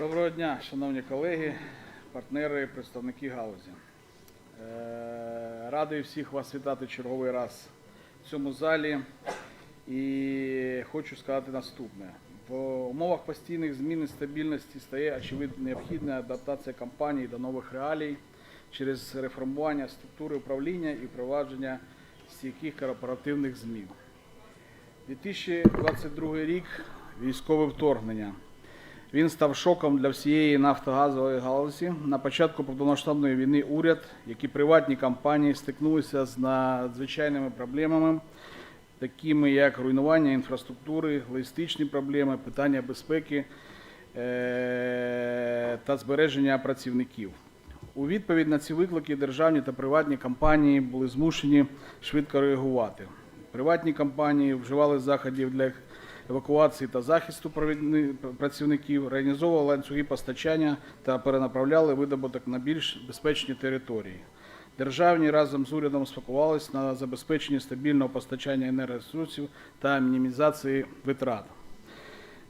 Доброго дня, шановні колеги, партнери, представники галузі. Е, Радий всіх вас вітати черговий раз в цьому залі. І хочу сказати наступне: в умовах постійних змін і стабільності стає очевидно необхідна адаптація компаній до нових реалій через реформування структури управління і впровадження стійких корпоративних змін. 2022 рік військове вторгнення. Він став шоком для всієї нафтогазової галузі. На початку повномасштабної війни уряд, як і приватні компанії, стикнулися з надзвичайними проблемами, такими як руйнування інфраструктури, логістичні проблеми, питання безпеки е, та збереження працівників. У відповідь на ці виклики державні та приватні компанії були змушені швидко реагувати. Приватні компанії вживали заходів для евакуації та захисту працівників, організовували ланцюги постачання та перенаправляли видобуток на більш безпечні території. Державні разом з урядом сфокувалися на забезпеченні стабільного постачання енергоресурсів та мінімізації витрат.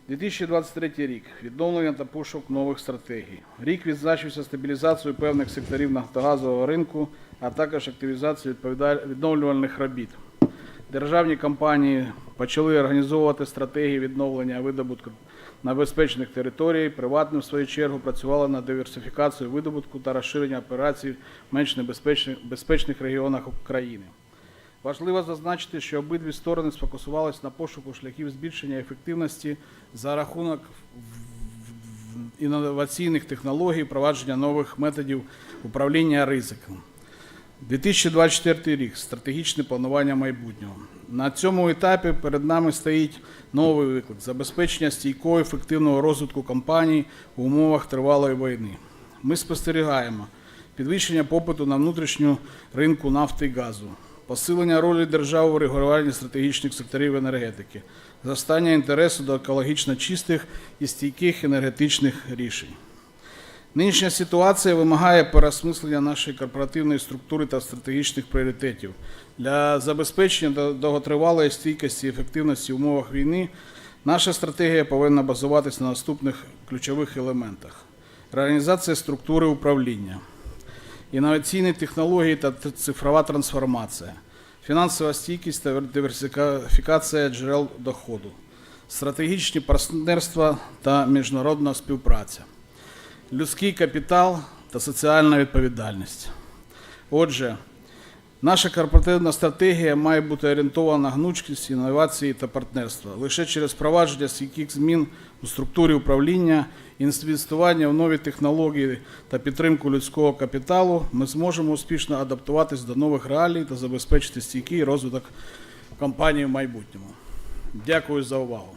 2023 рік відновлення та пошук нових стратегій. Рік відзначився стабілізацією певних секторів нафтогазового ринку, а також активізацією відновлювальних робіт. Державні компанії почали організовувати стратегії відновлення видобутку на безпечних територіях. Приватні, в свою чергу, працювали над диверсифікацією видобутку та розширення операцій в менш небезпечних безпечних регіонах України. Важливо зазначити, що обидві сторони сфокусувалися на пошуку шляхів збільшення ефективності за рахунок інноваційних технологій, впровадження нових методів управління ризиком. 2024 рік стратегічне планування майбутнього. На цьому етапі перед нами стоїть новий виклик забезпечення стійкого ефективного розвитку компаній в умовах тривалої війни. Ми спостерігаємо підвищення попиту на внутрішню ринку нафти і газу, посилення ролі держави в регулюванні стратегічних секторів енергетики, зростання інтересу до екологічно чистих і стійких енергетичних рішень. Нинішня ситуація вимагає переосмислення нашої корпоративної структури та стратегічних пріоритетів. Для забезпечення довготривалої стійкості і ефективності в умовах війни наша стратегія повинна базуватися на наступних ключових елементах: реорганізація структури управління, інноваційні технології та цифрова трансформація, фінансова стійкість та диверсифікація джерел доходу, стратегічні партнерства та міжнародна співпраця людський капітал та соціальна відповідальність. Отже, наша корпоративна стратегія має бути орієнтована на гнучкість, інновації та партнерства. Лише через впровадження стійких змін у структурі управління, інвестування в нові технології та підтримку людського капіталу ми зможемо успішно адаптуватись до нових реалій та забезпечити стійкий розвиток компанії в майбутньому. Дякую за увагу.